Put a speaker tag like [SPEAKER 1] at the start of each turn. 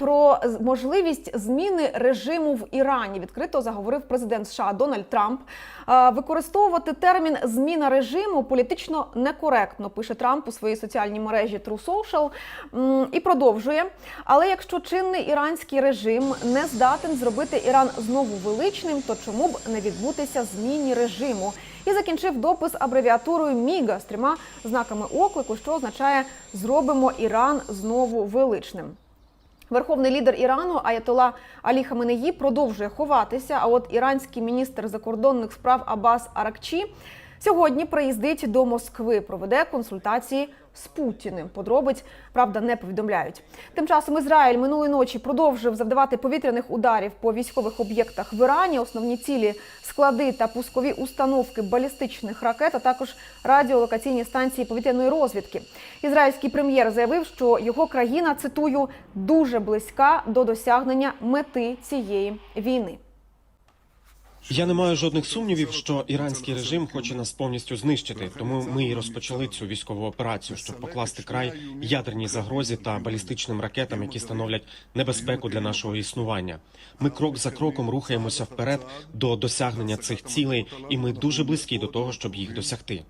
[SPEAKER 1] про можливість зміни режиму в Ірані. Відкрито заговорив президент США Дональд Трамп. Використовувати термін зміна режиму політично некоректно, пише Трамп у своїй соціальній мережі True Social і продовжує. Але якщо чинний іранський режим не здатен зробити Іран знову величним, то чому б не відбутися зміні режиму? І закінчив допис абревіатурою Міга з трьома знаками оклику, що означає зробимо Іран знову величним. Верховний лідер Ірану Аятола Алі Хаменеї продовжує ховатися. А от іранський міністр закордонних справ Абас Аракчі сьогодні приїздить до Москви, проведе консультації з Путіним. Подробиць правда не повідомляють. Тим часом Ізраїль минулої ночі продовжив завдавати повітряних ударів по військових об'єктах в Ірані. Основні цілі склади та пускові установки балістичних ракет, а також радіолокаційні станції повітряної розвідки. Ізраїльський прем'єр заявив, що його країна цитую дуже близька до досягнення мети цієї війни.
[SPEAKER 2] Я не маю жодних сумнівів, що іранський режим хоче нас повністю знищити. Тому ми і розпочали цю військову операцію, щоб покласти край ядерній загрозі та балістичним ракетам, які становлять небезпеку для нашого існування. Ми крок за кроком рухаємося вперед до досягнення цих цілей, і ми дуже близькі до того, щоб їх досягти.